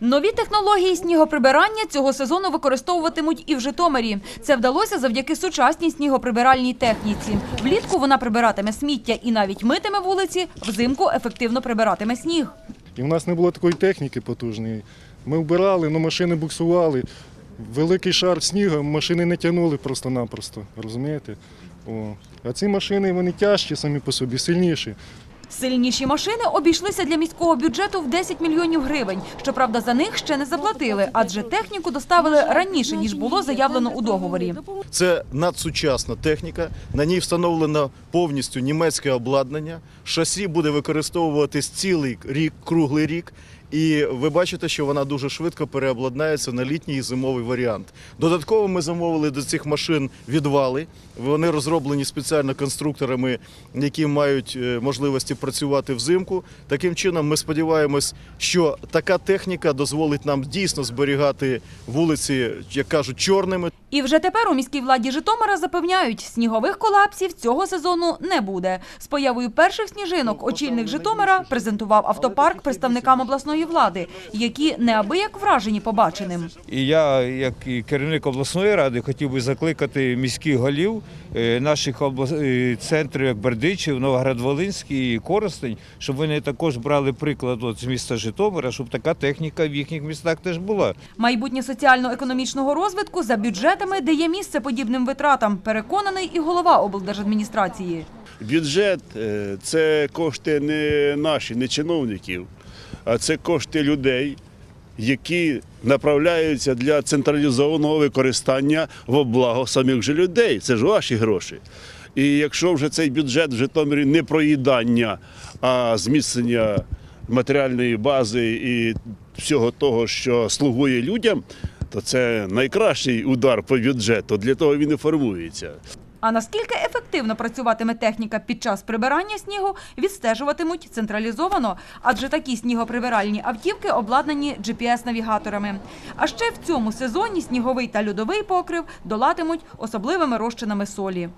Нові технології снігоприбирання цього сезону використовуватимуть і в Житомирі. Це вдалося завдяки сучасній снігоприбиральній техніці. Влітку вона прибиратиме сміття і навіть митиме вулиці, взимку ефективно прибиратиме сніг. І в нас не було такої техніки потужної. Ми вбирали, але машини буксували. Великий шар снігу машини не тягнули просто-напросто. Розумієте? О. А ці машини вони тяжчі самі по собі, сильніші. Сильніші машини обійшлися для міського бюджету в 10 мільйонів гривень. Щоправда, за них ще не заплатили, адже техніку доставили раніше, ніж було заявлено у договорі. Це надсучасна техніка. На ній встановлено повністю німецьке обладнання. Шасі буде використовуватись цілий рік, круглий рік. І ви бачите, що вона дуже швидко переобладнається на літній і зимовий варіант. Додатково ми замовили до цих машин відвали. Вони розроблені спеціально конструкторами, які мають е, можливості працювати взимку. Таким чином, ми сподіваємось, що така техніка дозволить нам дійсно зберігати вулиці, як кажуть, чорними. І вже тепер у міській владі Житомира запевняють, снігових колапсів цього сезону не буде. З появою перших сніжинок очільник Житомира презентував автопарк представникам обласної влади, які неабияк вражені побаченим. І я, як і керівник обласної ради, хотів би закликати міських голів е, наших облас... е, центрів, як Бердичів, Новоград-Волинський і Коростень, щоб вони також брали приклад от з міста Житомира, щоб така техніка в їхніх містах теж була. Майбутнє соціально-економічного розвитку за бюджетами дає місце подібним витратам, переконаний і голова облдержадміністрації. Бюджет е, це кошти не наші, не чиновників, а це кошти людей, які направляються для централізованого використання в благо самих же людей. Це ж ваші гроші. І якщо вже цей бюджет в Житомирі не проїдання, а зміцнення матеріальної бази і всього того, що слугує людям, то це найкращий удар по бюджету. Для того він і формується. А наскільки ефективно працюватиме техніка під час прибирання снігу, відстежуватимуть централізовано, адже такі снігоприбиральні автівки обладнані GPS-навігаторами. А ще в цьому сезоні сніговий та льодовий покрив долатимуть особливими розчинами солі.